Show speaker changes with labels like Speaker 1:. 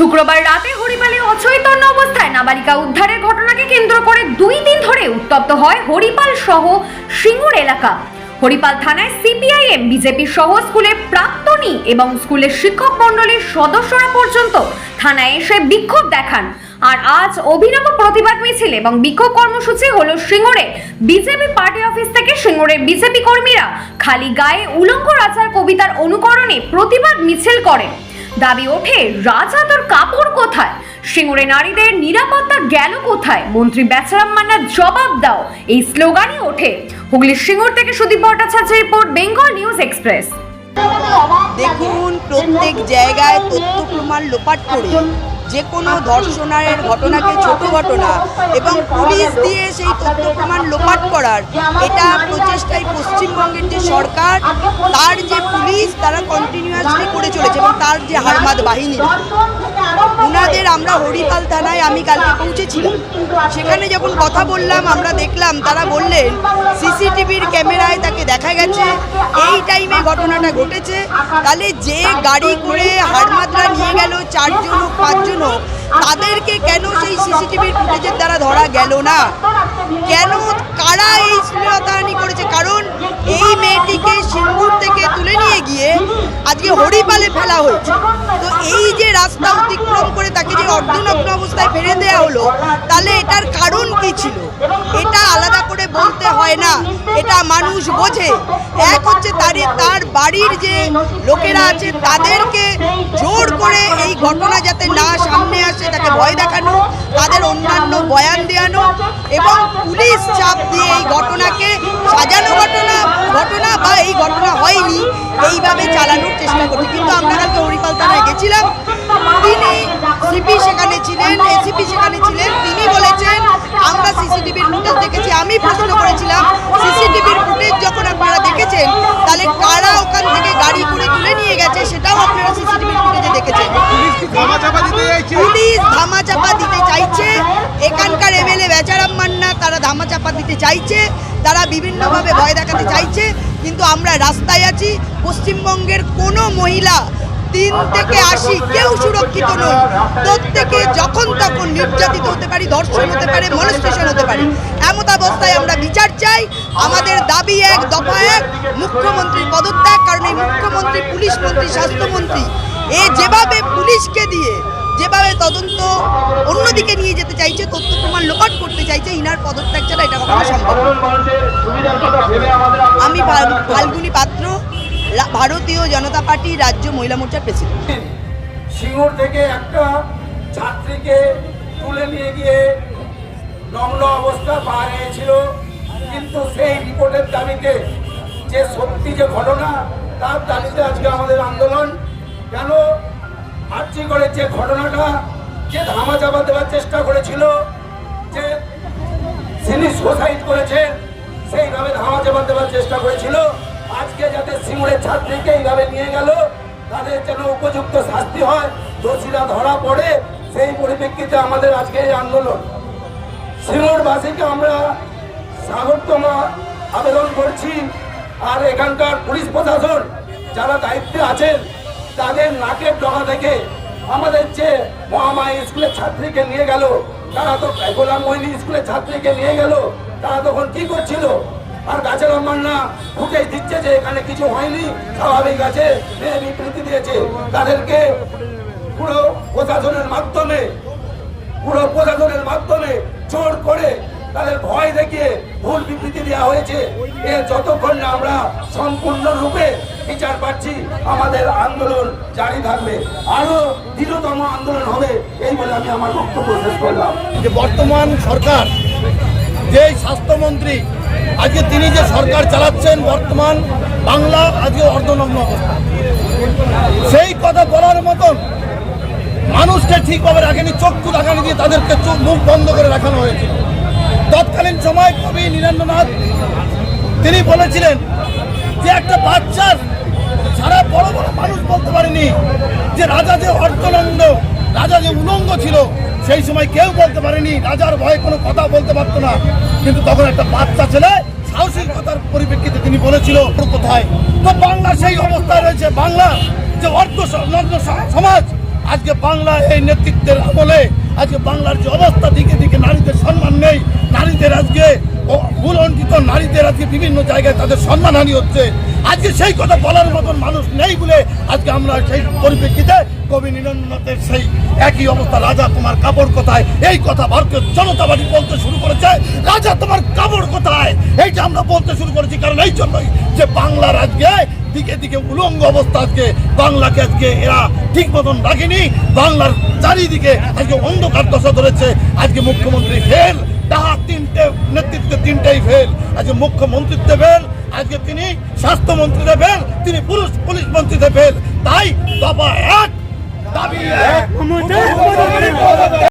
Speaker 1: শুক্রবার রাতে হরিপালে অচৈতন্য অবস্থায় নাবালিকা উদ্ধারের ঘটনাকে কেন্দ্র করে দুই দিন ধরে উত্তপ্ত হয় হরিপাল সহ সিঙ্গুর এলাকা। হরিপাল থানায় সিপিআইএম, বিজেপি সহ স্কুলের প্রাক্তনী এবং স্কুলের শিক্ষক মণ্ডলীর সদস্যরা পর্যন্ত থানায় এসে বিক্ষোভ দেখান। আর আজ অভিনব প্রতিবাদ মিছিল এবং বিক্ষোভ কর্মসূচি হলো সিঙ্গুরে। বিজেপি পার্টি অফিস থেকে সিঙ্গুরের বিজেপি কর্মীরা খালি গায়ে উলঙ্গ রাজার কবিতার অনুকরণে প্রতিবাদ মিছিল করেন দাবি ওঠে, রাজা তোর কাপড় কোথায়? সিঙ্গুরে নারীদের নিরাপত্তা গেল কোথায়? মন্ত্রী বেচারাম মান্নার জবাব দাও। এই স্লোগানই ওঠে। হুগলির সিঙ্গুর থেকে Sudip Bhattacharya report, Bengal News Express.
Speaker 2: দেখুন, প্রত্যেক জায়গায় তথ্য প্রমাণ লোপাট করে যে কোনো ধর্ষণের ঘটনাকে ছোট ঘটনা এবং পুলিশ দিয়ে সেই তথ্য প্রমাণ লোপাট করার, এটা প্রচেষ্টায় পশ্চিমবঙ্গের যে সরকার, তার যে পুলিশ, তারা কন্টিনিউয়াসলি করে চলেছে এবং তার যে হারমাদ বাহিনী। ওনাদের আমরা হরিপাল থানায় আমি কালকে পৌঁছেছিলাম। সেখানে যখন কথা বললাম, আমরা দেখলাম, তারা বললেন, সিসিটিভির ক্যামেরায় তাকে দেখা গেছে, এই টাইমে ঘটনাটা ঘটেছে। তাহলে যে গাড়ি করে হারমাত্রা নিয়ে গেল চারজন হোক, পাঁচজন হোক তাদেরকে কেন সেই সিসিটিভির ফুটেজের দ্বারা ধরা গেল না? কেন কারা এই শ্লীলতাহানি করেছে? কারণ এই মেয়েটিকে সিঙ্গুর থেকে তুলে নিয়ে গিয়ে আজকে হরিপালে ফেলা হয়েছে। তো এই যে রাস্তা অতিক্রম করে তাকে যে অর্ধনগ্ন অবস্থায় ফেলে দেওয়া হলো, তাহলে এটার কারণ কি ছিল? এটা আলাদা করে বলতে হয় না। এটা মানুষ বোঝে। এক হচ্ছে তার তার বাড়ির যে লোকেরা আছে, তাদেরকে জোর করে এই ঘটনা যাতে না সামনে আসে তাকে ভয় দেখানো, তাদের অন্যান্য বয়ান দেওয়ানো এবং পুলিশ চাপ দিয়ে এই ঘটনাকে সাজানো ঘটনা ঘটনা বা এই ঘটনা হয়নি, এইভাবে চালানোর চেষ্টা করছে। কিন্তু আমরা কালকে হরিপাল থানায় গেছিলাম, তিনি সিপি সেখানে ছিলেন এসিপি সেখানে ছিলেন, তিনি বলেছেন, আমরা সিসিটিভির ফুটেজ দেখেছি, আমি প্রশ্ন করেছিলাম সিসিটিভির ফুটেজ যখন আপনারা দেখেছেন তাহলে কারা ওখান থেকে তুলে নিয়ে গেছে সেটাও আপনারা সিসিটিভি ফুটেজে দেখেছেন।
Speaker 3: পুলিশ ধামা চাপা
Speaker 2: পুলিশ ধামাচাপা দিতে চাইছে। এখানকার এমএলএ বেচারাম মান্না তারা ধামাচাপা দিতে চাইছে। তারা বিভিন্নভাবে ভয় দেখাতে চাইছে। কিন্তু আমরা রাস্তায় আছি পশ্চিমবঙ্গের কোনো মহিলা তিন থেকে আশি কেউ সুরক্ষিত নই। প্রত্যেকে যখন তখন নির্যাতিত হতে পারি ধর্ষণ হতে পারে মনস্টেশন হতে পারে। এমত অবস্থায় আমরা বিচার চাই। আমাদের দাবি এক দফা এক মুখ্যমন্ত্রীর পদত্যাগ। কারণ এই মুখ্যমন্ত্রী পুলিশ মন্ত্রী স্বাস্থ্যমন্ত্রী এ যেভাবে পুলিশকে দিয়ে যেভাবে তদন্ত অন্যদিকে নিয়ে যেতে চাইছে তথ্য প্রমাণ লোপাট করতে চাইছে ইনার পদত্যাগ ছাড়া এটা কখনো সম্ভব আমি ফাল- ফাল্গুনী পাত্র ভারতীয় জনতা পার্টি রাজ্য মহিলা মোর্চার প্রেসিডেন্ট।
Speaker 3: সিঙ্গুর থেকে একটা ছাত্রীকে তুলে নিয়ে গিয়ে নগ্ন অবস্থা পাওয়া গিয়েছিল, কিন্তু সেই রিপোর্টের দাবিতে যে সত্যি যে ঘটনা, তার দাবিতে আজকে আমাদের আন্দোলন। কেন? আর্জি করে যে ঘটনাটা, যে ধামা চাপা দেওয়ার চেষ্টা করেছিল, যে যিনি সুসাইড করেছেন সেইভাবে ধামাচাপা দেওয়ার চেষ্টা করেছিল। আজকে যাতে সিঙ্গুরের ছাত্রীকে এইভাবে নিয়ে গেল, তাদের যেন উপযুক্ত শাস্তি হয়, দোষীরা ধরা পড়ে, সেই পরিপ্রেক্ষিতে আমাদের আজকে এই আন্দোলন। সিঙ্গুরবাসীকে আমরা স্বাগতমা আবেদন করছি, আর এখানকার পুলিশ প্রশাসন যারা দায়িত্বে আছেন, তাদের নাকের ডগা থেকে আমাদের যে মহামায় স্কুলের ছাত্রীকে নিয়ে গেল, তারা তো গোলাম মহিনী স্কুলের ছাত্রীকে নিয়ে গেল, তারা তখন কি করছিল? আর গাছের মান্না ফুটেজ দিচ্ছে যে এখানে কিছু হয়নি, স্বাভাবিক আছে মেয়ে বিবৃতি দিয়েছে। তাদেরকে পুরো প্রশাসনের মাধ্যমে, পুরো প্রশাসনের মাধ্যমে জোর করে তাদের ভয় দেখিয়ে ভুল বিবৃতি দেওয়া হয়েছে। এ যতক্ষণ না আমরা সম্পূর্ণরূপে বিচার পাচ্ছি, আমাদের আন্দোলন জারি থাকবে। আরও দৃঢ়তম আন্দোলন হবে, এই বলে আমি আমার বক্তব্য শেষ করলাম।
Speaker 4: যে বর্তমান সরকার যে স্বাস্থ্যমন্ত্রী আজকে তিনি যে সরকার চালাচ্ছেন বর্তমান বাংলা আজকে অর্ধনগ্ন অবস্থা। সেই কথা বলার মতন মানুষকে ঠিকভাবে রাখেনি, চক্ষু রাখানি দিয়ে তাদেরকে চোখ মুখ বন্ধ করে রাখানো হয়েছে। তৎকালীন সময় কবি নীরেন্দ্রনাথ, তিনি বলেছিলেন যে একটা বাচ্চার সারা বড় বড় মানুষ বলতে পারেনি যে রাজা যে অর্থনন্দ রাজা যে উলঙ্গ ছিল, সেই সময় কেউ বলতে পারেনি, রাজার ভয়ে কোনো কথা বলতে পারতো না। কিন্তু তখন একটা বাচ্চা ছেলে সাহসিকতার পরিপ্রেক্ষিতে তিনি বলেছিল কোথায়? তো বাংলা সেই অবস্থায় রয়েছে বাংলা, যে অর্ধ সমাজ। আজকে বাংলা এই নেতৃত্বের আমলে, আজকে বাংলার যে অবস্থা, দিকে দিকে নারীদের সম্মান নেই। নারীদের আজকে ভুলন্টিত নারীদের আজকে বিভিন্ন জায়গায় তাদের সম্মানহানি হচ্ছে। আজকে সেই কথা বলার মতন মানুষ নেই বলে আজকে আমরা সেই পরিপ্রেক্ষিতে কবি নীরেন্দ্রনাথের সেই একই অবস্থা। রাজা তোমার কাপড় কোথায়? এই কথা ভারতীয় জনতা পার্টি বলতে শুরু করেছে। রাজা তোমার কাপড় কোথায়? এইটা আমরা বলতে শুরু করেছি কারণ এই জন্যই যে বাংলার আজকে দিকে দিকে উলঙ্গ অবস্থা আজকে, বাংলাকে আজকে এরা ঠিক মতন রাখেনি। বাংলার চারিদিকে আজকে অন্ধকার দশা ধরেছে। আজকে মুখ্যমন্ত্রী ফেল তাহার তিনটে, নেতৃত্বে তিনটেই ফেল। আজকে মুখ্যমন্ত্রীত্বে ফেল আজকে তিনি স্বাস্থ্যমন্ত্রী দেবেন তিনি পুরুষ পুলিশ মন্ত্রী দেবেন। তাই দফা এক দাবি এক।